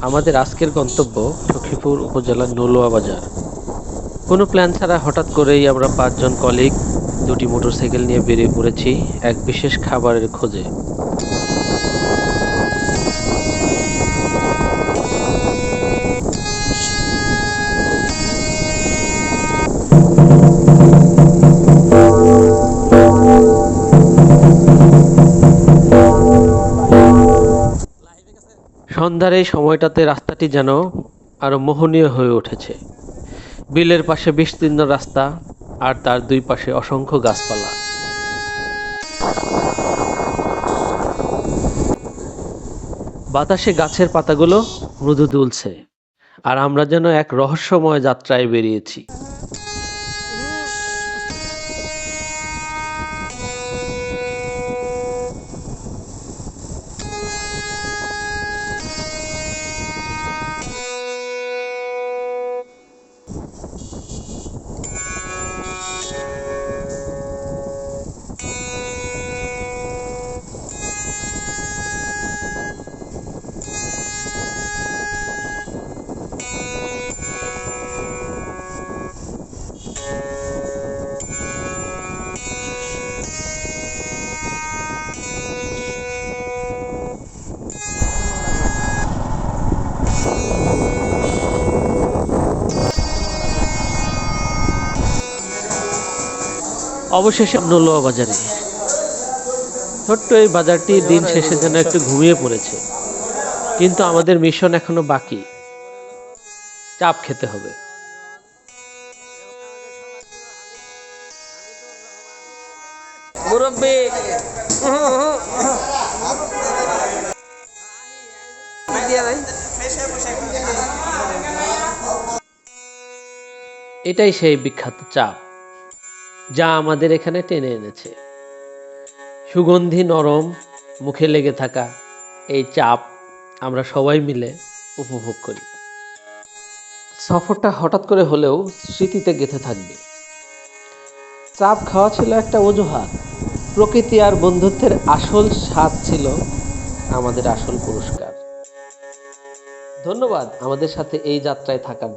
আমাদের আজকের গন্তব্য সখীপুর উপজেলার নলুয়া বাজার। কোনো প্ল্যান ছাড়া হঠাৎ করেই আমরা পাঁচজন কলিগ দুটি মোটরসাইকেল নিয়ে বেরিয়ে পড়েছি এক বিশেষ খাবারের খোঁজে। সন্ধ্যার এই সময়টাতে রাস্তাটি যেন আরও মোহনীয় হয়ে উঠেছে। বিলের পাশে বিস্তীর্ণ রাস্তা আর তার দুই পাশে অসংখ্য গাছপালা। বাতাসে গাছের পাতাগুলো মৃদু দুলছে, আর আমরা যেন এক রহস্যময় যাত্রায় বেরিয়েছি। অবশেষে নলোয়া বাজারে ছোট্ট এই বাজারটি দিন শেষে যেন একটু ঘুমিয়ে পড়েছে। কিন্তু আমাদের মিশন এখনও বাকি। চাপ খেতে হবে। এটাই সেই বিখ্যাত চাপ। যা আমাদের এখানে টেনে এনেছে। সুগন্ধি নরম, মুখে লেগে থাকা এই চাপ আমরা সবাই মিলে উপভোগ করি। সফরটা হঠাৎ করে হলেও স্মৃতিতে গেঁথে থাকবে। চাপ খাওয়া ছিল একটা অজুহাত। প্রকৃতি আর বন্ধুত্বের আসল স্বাদ ছিল আমাদের আসল পুরস্কার। ধন্যবাদ আমাদের সাথে এই যাত্রায় থাকার